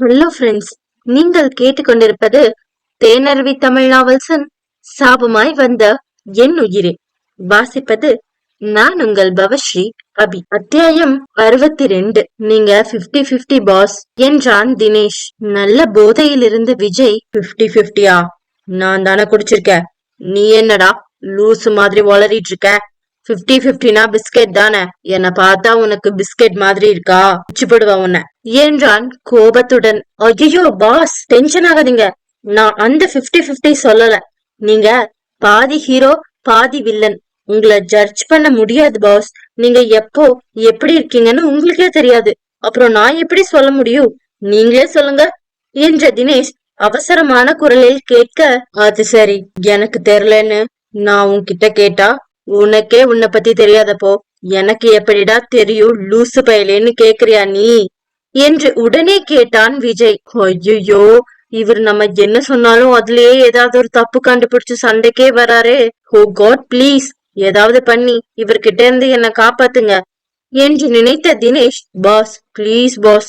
Hello friends நீங்கள் கேட்டுக்கொண்டிருப்பது தேனருவி தமிழ் நாவல்சன் சாபமாய் வந்த என் உயிரே. வாசிப்பது நான் உங்கள் பவஸ்ரீ அபி. அத்தியாயம் அறுபத்தி ரெண்டு நீங்க 50 50 பாஸ் என்றான் தினேஷ். நல்ல போதையில் இருந்த விஜய் 50 50யா நான் தானே குடிச்சிருக்கேன் நீ என்னடா லூசு மாதிரி வளரிட்டு இருக்க? 50 50னா பிஸ்கெட் தானே? என்ன பார்த்தா உனக்கு பிஸ்கெட் மாதிரி இருக்கா? போடுவா உன்னை. என்றான் கோபத்துடன். ஐயோ பாஸ் டென்ஷன் ஆகாதீங்க. நான் அந்த 50 50 சொல்லல. நீங்க பாதி ஹீரோ பாதி வில்லன் உங்களை ஜட்ஜ் பண்ண முடியாது பாஸ் நீங்க எப்போ எப்படி இருக்கீங்கன்னு உங்களுக்கே தெரியாது. அப்புறம் நான் எப்படி சொல்ல முடியும்? நீங்களே சொல்லுங்க என்ற தினேஷ் அவசரமான குரலில் கேட்க அது சரி எனக்கு தெரியலன்னு நான் உன்கிட்ட கேட்டா உனக்கே உன்னை பத்தி தெரியாதப்போ எனக்கு எப்படிடா தெரியும் லூசு பயலேன்னு கேக்குறியா நீ? என்று உடனே கேட்டான் விஜய். ஐயோ இவர் நம்ம என்ன சொன்னாலும் அதுலயே ஏதாவது ஒரு தப்பு கண்டுபிடிச்சு சண்டைக்கே வராரு. ஓ காட் ப்ளீஸ் ஏதாவது பண்ணி இவர்கிட்ட இருந்து என்ன காப்பாத்துங்க என்று நினைத்த தினேஷ் பாஸ் ப்ளீஸ் பாஸ்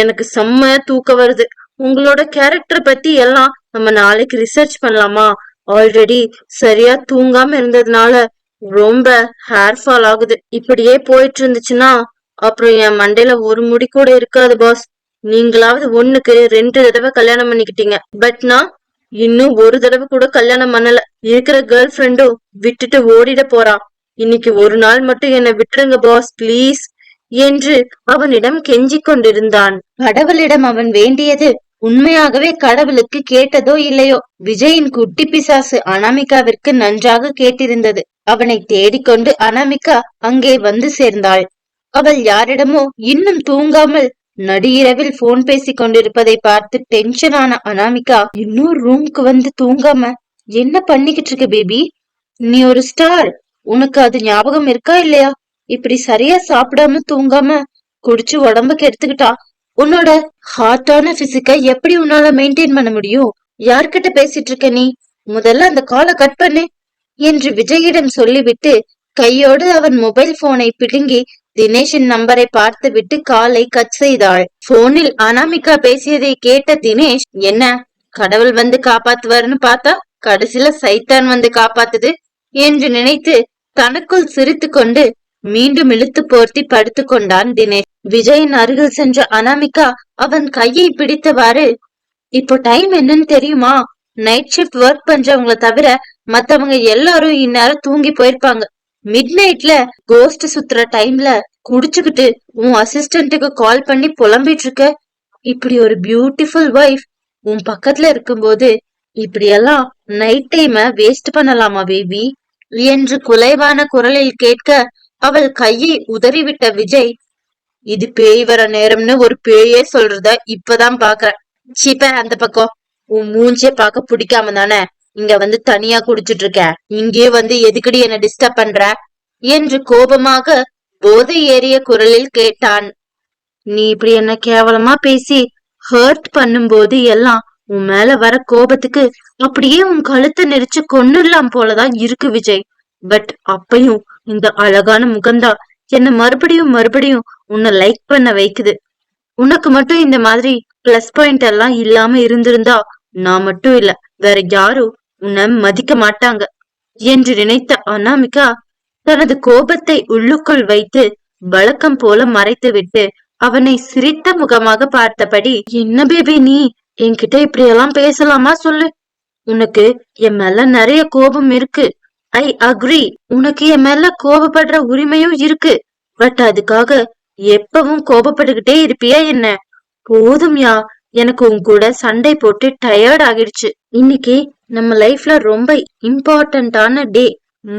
எனக்கு செம்ம தூக்கம் வருது. உங்களோட கேரக்டர் பத்தி எல்லாம் நம்ம நாளைக்கு ரிசர்ச் பண்ணலாமா? ஆல்ரெடி சரியா தூங்காம இருந்ததுனால ரொம்ப ஹேர் ஃபால் ஆகுது. இப்படியே போயிட்டு இருந்துச்சுன்னா அப்புறம் என் மண்டையில ஒரு முடி கூட இருக்காது பாஸ் நீங்களாவது ஒண்ணுக்கு ரெண்டு தடவை கல்யாணம் பண்ணிக்கிட்டீங்க. பட் நான் இன்னும் ஒரு தடவை கூட கல்யாணம் பண்ணல. இருக்கிற கேர்ள் ஃப்ரெண்டும் விட்டுட்டு ஓடிட போறான் இன்னைக்கு ஒரு நாள் மட்டும் என்னை விட்டுருங்க பாஸ் ப்ளீஸ் என்று அவனிடம் கெஞ்சிக் கொண்டிருந்தான். கடவுளிடம் அவன் வேண்டியது உண்மையாகவே கடவுளுக்கு கேட்டதோ இல்லையோ? விஜயின் குட்டி பிசாசு அனாமிகாவிற்கு நன்றாக கேட்டிருந்தது. அவனை தேடிக்கொண்டு அனாமிகா அங்கே வந்து சேர்ந்தாள். அவள் யாரிடமோ இன்னும் தூங்காமல் நடுஇரவில் போன் பேசி கொண்டிருப்பதை பார்த்து டென்ஷன் ஆன அனாமிகா இன்னொரு ரூம்க்கு வந்து தூங்காம என்ன பண்ணிக்கிட்டு இருக்க பேபி நீ ஒரு ஸ்டார் உனக்கு அது ஞாபகம் இருக்கா இல்லையா? இப்படி சரியா சாப்பிடாம தூங்காம குடிச்சு உடம்புக்கு எடுத்துக்கிட்டா உன்னோட ஹார்ட்டான பிசிக்க எப்படி உன்னால மெயின்டைன் பண்ண முடியும்? யார்கிட்ட பேசிட்டு இருக்க நீ? முதல்ல அந்த காலை கட் பண்ணு என்று விஜயிடம் சொல்லிவிட்டு கையோடு அவன் மொபைல் போனை பிடுங்கி தினேஷின் நம்பரை பார்த்துவிட்டு காலை கட் செய்தாள். போனில் அனாமிகா பேசியதை கேட்ட தினேஷ் என்ன கடவுள் வந்து காப்பாத்துவாருன்னு பார்த்தா கடைசியில சைத்தான் வந்து காப்பாத்துது? என்று நினைத்து தனக்குள் சிரித்து கொண்டு மீண்டும் இழுத்து போர்த்தி படுத்துக் கொண்டான் தினேஷ். விஜயின் அருகில் சென்ற அனாமிகா அவன் கையை பிடித்தவாறு இப்போ டைம் என்னன்னு தெரியுமா? நைட் ஷிஃப்ட் ஒர்க் பண்றவங்கள தவிர மத்தவங்க எல்லாரும் இந்நேரம் தூங்கி போயிருப்பாங்க. மிட் நைட்ல கோஸ்ட் சுத்துற டைம்ல குடிச்சுக்கிட்டு உன் அசிஸ்டன்ட்டுக்கு கால் பண்ணி புலம்பிட்டு இருக்க இப்படி ஒரு பியூட்டிஃபுல் ஒய்ஃப் உன் பக்கத்துல இருக்கும்போது இப்படியெல்லாம் நைட் டைம வேஸ்ட் பண்ணலாமா பேபி என்று குலைவான குரலில் கேட்க அவள் கையை உதறிவிட்ட விஜய் இது பேய் வர நேரம்னு ஒரு பேயே சொல்றத இப்பதான் பாக்குறேன். சிப்ப அந்த பக்கம். உன் மூஞ்சிய பார்க்க பிடிக்காம தானே? இங்க வந்து தனியா குடிச்சிட்டு இருக்க இங்கே வந்து எதுக்கடி என்ன டிஸ்டர்ப் பண்ற? என்று கோபமாக போதை ஏறிய குரலில் கேட்டான். நீ இப்படி என்ன கேவலமா பேசி ஹர்ட் பண்ணும்போது எல்லாம் உன் மேல வர கோபத்துக்கு அப்படியே உன் கழுத்தை நெரிச்சு கொண்டுடலாம் போலதான் இருக்கு விஜய். பட் அப்பையும் இந்த அழகான முகந்தா என்ன மறுபடியும் மறுபடியும் உன்னை லைக் பண்ண வைக்குது. உனக்கு மட்டும் இந்த மாதிரி பிளஸ் பாயிண்ட் எல்லாம் இல்லாம இருந்திருந்தா நான் மட்டும் இல்ல வேற யாரும் உன்னை மதிக்க மாட்டாங்க என்று நினைத்த அனாமிகா தனது கோபத்தை உள்ளுக்குள் வைத்து வழக்கம் போல மறைத்துவிட்டு அவனை சிரித்த முகமாக பார்த்தபடி என்ன பேபி நீ என்கிட்ட இப்படி எல்லாம் பேசலாமா சொல்லு? உனக்கு என் மேல நிறைய கோபம் இருக்கு. I agree. உனக்கு என் மேல கோபப்படுற உரிமையும் இருக்கு. பட் அதுக்காக எப்பவும் கோபப்பட்டுக்கிட்டே இருப்பியா என்ன? போதும்யா. எனக்கு உன் கூட சண்டை போட்டு டயர்ட் ஆகிடுச்சு. இன்னைக்கு நம்ம லைஃப்ல ரொம்ப இம்பார்ட்டன்டான டே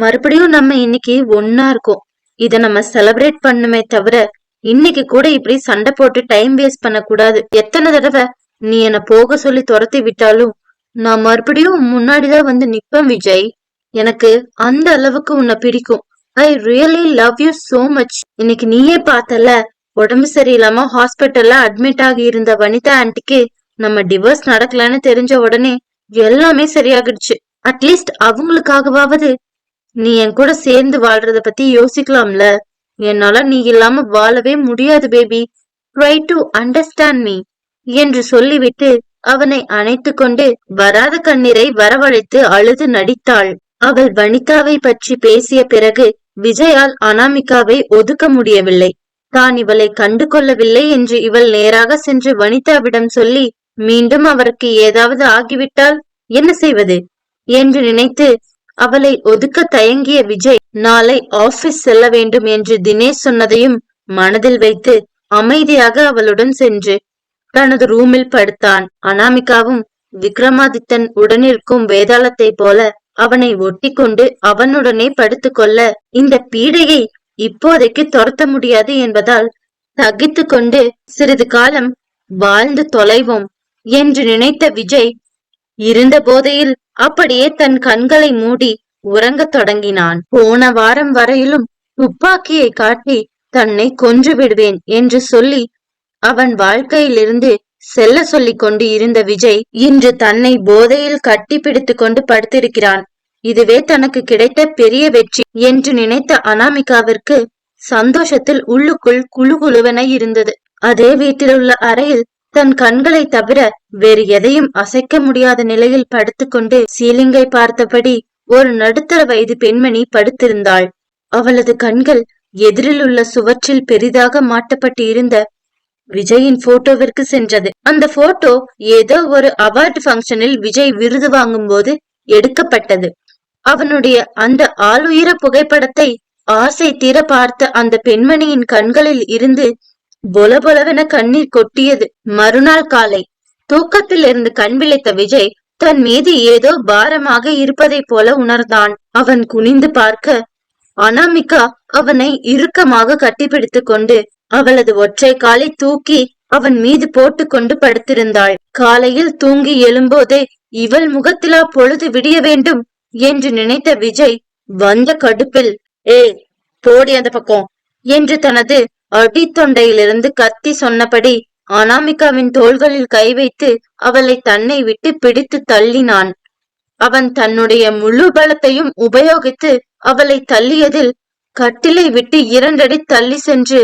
மறுபடியும் நம்ம இன்னைக்கு ஒன்னா இருக்கோம். இத நம்ம செலிப்ரேட் பண்ணுமே தவிர இன்னைக்கு கூட இப்படி சண்டை போட்டு டைம் வேஸ்ட் பண்ண கூடாது எத்தனை தடவை நீ என்ன போக சொல்லி துரத்தி விட்டாலும் நான் மறுபடியும் முன்னாடிதான் வந்து நிப்பேன் விஜய். எனக்கு அந்த அளவுக்கு உன்னை பிடிக்கும். I really love you so much இன்னைக்கு நீயே பார்த்தல உடம்பு சரியில்லாம ஹாஸ்பிட்டல்ல அட்மிட் ஆகி இருந்த வனிதா ஆண்டிக்கு நம்ம டிவோர்ஸ் நடக்கலன்னு தெரிஞ்ச உடனே எல்லாமே சரியாகிடுச்சு. அட்லீஸ்ட் அவங்களுக்காகவாவது. நீ என் கூட சேர்ந்து வாழ்றத பத்தி யோசிக்கலாம்ல. என்னால நீ இல்லாம வாழவே முடியாது baby try to understand me என்று சொல்லிவிட்டு அவனை அணைத்து கொண்டு வராத கண்ணீரை வரவழைத்து அழுது நடித்தாள். அவள் வனிதாவை பற்றி பேசிய பிறகு விஜயால் அனாமிகாவை ஒதுக்க முடியவில்லை. தான் இவளை கண்டு கொள்ளவில்லை என்று இவள் நேராக சென்று வனிதாவிடம் சொல்லி மீண்டும் அவருக்கு ஏதாவது ஆகிவிட்டால் என்ன செய்வது? என்று நினைத்து அவளை ஒதுக்க தயங்கிய விஜய் நாளை ஆபீஸ் செல்ல வேண்டும் என்று தினேஷ் சொன்னதையும் மனதில் வைத்து அமைதியாக அவளுடன் சென்று தனது ரூமில் படுத்தான். அனாமிகாவும் விக்ரமாதித்தன் உடனிருக்கும் வேதாளத்தை போல அவனை ஒட்டி கொண்டு அவனுடனே படுத்துக்கொள்ள இந்த பீடையை இப்போதைக்கு துரத்த முடியாது என்பதால் தகித்து கொண்டு சிறிது காலம் வாழ்ந்து தொலைவோம். என்று நினைத்த விஜய் இருந்த போதையில் அப்படியே தன் கண்களை மூடி உறங்கத் தொடங்கினான். போன வாரம் வரையிலும் துப்பாக்கியை காட்டி தன்னை கொன்று விடுவேன் என்று சொல்லி அவன் வாழ்க்கையிலிருந்து செல்ல சொல்லிக் கொண்டு இருந்த விஜய் இன்று தன்னை போதையில் கட்டி பிடித்துக் கொண்டு படுத்திருக்கிறான். இதுவே தனக்கு கிடைத்த பெரிய வெற்றி என்று நினைத்த அனாமிகாவிற்கு சந்தோஷத்தில் உள்ளுக்குள் குழு குழுவென இருந்தது. அதே வீட்டில் உள்ள அறையில் தன் கண்களை தவிர வேறு எதையும் அசைக்க முடியாத நிலையில் படுத்துக்கொண்டு சீலிங்கை பார்த்தபடி ஒரு நடுத்தர வயது பெண்மணி படுத்திருந்தாள். அவளது கண்கள் எதிரில் உள்ள சுவற்றில் பெரிதாக மாட்டப்பட்டு இருந்த விஜயின் போட்டோவிற்கு சென்றது. அந்த போட்டோ ஏதோ ஒரு அவார்டு ஃபங்க்ஷனில் விஜய் விருது வாங்கும் போது எடுக்கப்பட்டது. அவனுடைய அந்த ஆளுயர புகைப்படத்தை ஆசை தீர பார்த்த அந்த பெண்மணியின் கண்களில் இருந்து பொலபொலவென கண்ணீர் கொட்டியது. மறுநாள் காலை தூக்கத்தில் இருந்து கண் விழித்த விஜய் தன் மீது ஏதோ பாரமாக இருப்பதைப் போல உணர்ந்தான். அவன் குனிந்து பார்க்க அனாமிகா அவனை இறுக்கமாக கட்டிப்பிடித்துக் கொண்டு அவளது ஒற்றை காலை தூக்கி அவன் மீது போட்டுக்கொண்டு படுத்திருந்தாள். காலையில் தூங்கி எழும்போதே இவள் முகத்திலா பொழுது விடிய வேண்டும் என்று நினைத்த விஜய் வந்த கடுப்பில் ஏய் போடி அந்த பக்கம் என்று தனது அடித்தொண்டையிலிருந்து கத்தி சொன்னபடி அனாமிகாவின் தோள்களில் கை வைத்து அவளை தன்னை விட்டு பிடித்து தள்ளினான். அவன் தன்னுடைய முழு பலத்தையும் உபயோகித்து அவளை தள்ளியதில் கட்டிலை விட்டு இரண்டடி தள்ளி சென்று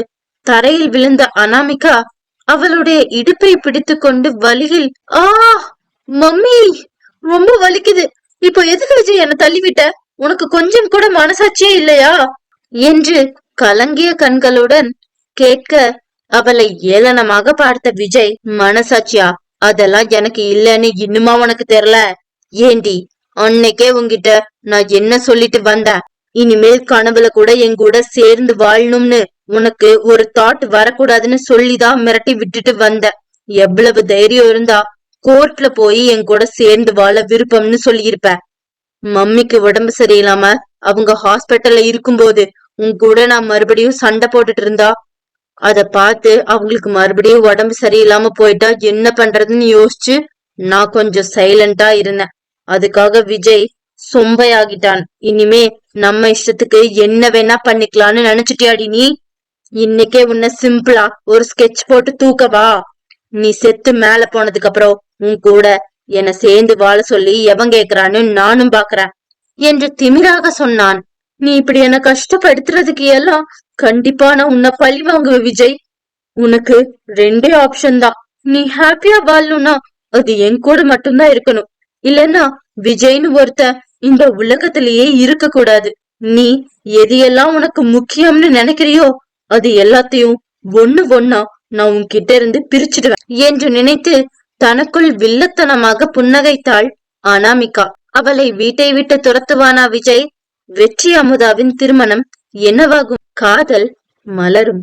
தரையில் விழுந்த அனாமிகா அவளுடைய இடுப்பை பிடித்துக்கொண்டு வலியில் ஆ மம்மி ரொம்ப வலிக்குது. இப்போ எதுக்கு விஜய் என்ன தள்ளிவிட்ட? உனக்கு கொஞ்சம் கூட மனசாட்சியே இல்லையா? என்று கலங்கிய கண்களுடன் கேட்க அவளை ஏளனமாக பார்த்த விஜய் மனசாட்சியா? அதெல்லாம் எனக்கு இல்லன்னு இன்னுமா உனக்கு தெரியல? ஏண்டி அன்னைக்கே உங்ககிட்ட நான் என்ன சொல்லிட்டு வந்தேன் இனிமேல் கனவுல கூட என் கூட சேர்ந்து வாழணும்னு உனக்கு ஒரு தாட் வரக்கூடாதுன்னு சொல்லிதான் மிரட்டி விட்டுட்டு வந்த. எவ்வளவு தைரியம் இருந்தா கோர்ட்ல போய் என் கூட சேர்ந்து வாழ விருப்பம்னு சொல்லியிருப்ப. மம்மிக்கு உடம்பு சரியில்லாம அவங்க ஹாஸ்பிட்டல்ல இருக்கும்போது உன் கூட நான் மறுபடியும் சண்டை போட்டுட்டு இருந்தா அத பார்த்து அவங்களுக்கு மறுபடியும் உடம்பு சரியில்லாம போயிட்டா என்ன பண்றதுன்னு யோசிச்சு நான் கொஞ்சம் சைலண்டா இருந்தேன். அதுக்காக விஜய் சொம்பையாகிட்டான். இனிமே நம்ம இஷ்டத்துக்கு என்ன வேணா பண்ணிக்கலாம்னு நினைச்சிட்டியாடி நீ? இன்னைக்கே உன்ன சிம்பிளா ஒரு ஸ்கெட்ச் போட்டு தூக்கவா நீ செத்து மேல போனதுக்கு அப்புறம் உன் கூட என்ன சேர்ந்து வாழ சொல்லி எவன் கேக்குறான்னு நானும் பாக்குறேன். என்று திமிராக சொன்னான். நீ இப்படி என்ன கஷ்டப்படுத்துறதுக்கு எல்லாம் கண்டிப்பா நான் உன்னை பழி வாங்குவேன் விஜய். உனக்கு ரெண்டே ஆப்ஷன் தான். நீ ஹாப்பியா வாழணும்னா அது என் கூட மட்டும்தான் இருக்கணும். இல்லன்னா விஜய்னு ஒருத்த இந்த உலகத்திலேயே இருக்க கூடாது நீ எதையெல்லாம் உனக்கு முக்கியம்னு நினைக்கிறியோ அது எல்லாத்தையும் ஒண்ணு ஒன்னா நான் உன்கிட்ட இருந்து பிரிச்சிடுவேன். என்று நினைத்து தனக்குள் வில்லத்தனமாக புன்னகைத்தாள் அனாமிகா. அவளை வீட்டை விட்டு துரத்துவானா விஜய்? வெற்றி அமுதாவின் திருமணம் என்னவாகும்? காதல் மலரும்.